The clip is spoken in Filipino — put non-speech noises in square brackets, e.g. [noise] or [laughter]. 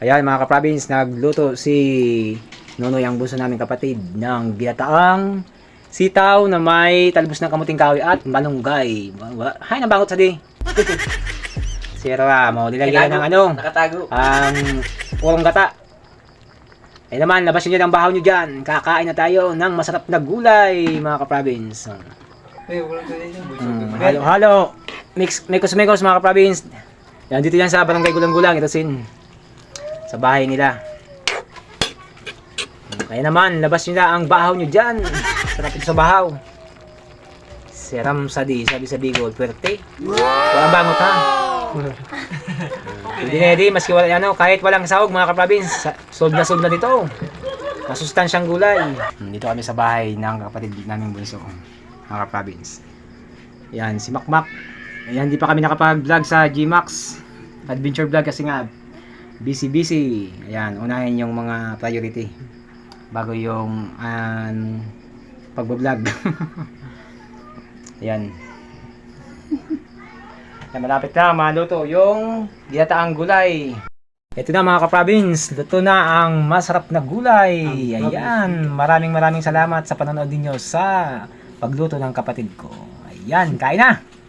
Ayan mga ka-province, nagluto si Nonoy ang buso namin kapatid ng ginataang sitaw na may talbos ng kamuting kahoy at malunggay. Hay, nabangot sa di. [laughs] Sira mo, nilagyan ng ano, Nakatago. ang urong gata. Eh naman, labas nyo ang bahaw nyo dyan. Kakain na tayo ng masarap na gulay, mga ka-province. Uy, wala ko din Mm, halo, halo. Mix, mekos, mekos, mga ka-province. Yan, dito yan sa barangay Gulang-Gulang. Ito sin. Sa bahay nila. Kaya naman, labas nyo na ang bahaw nyo dyan. Sarap sa bahaw. Seram sa di, sabi sa Bigol, pwerte. Walang bangot ha. Hindi na di, maski wala, ano, kahit walang sahog mga ka-province, sa- sold na sold na dito. Masustansyang gulay. Dito kami sa bahay ng kapatid naming bunso, mga ka-province. Yan, si Makmak. Ayan, hindi pa kami nakapag-vlog sa Gmax Adventure Vlog kasi nga busy busy. Ayan, unahin yung mga priority bago yung um, pagbablog. [laughs] Ayan. Ayan, malapit na maluto yung ginataang gulay. Ito na mga ka-province, luto na ang masarap na gulay. Ayan, maraming maraming salamat sa panonood ninyo sa pagluto ng kapatid ko. Ayan, kain na!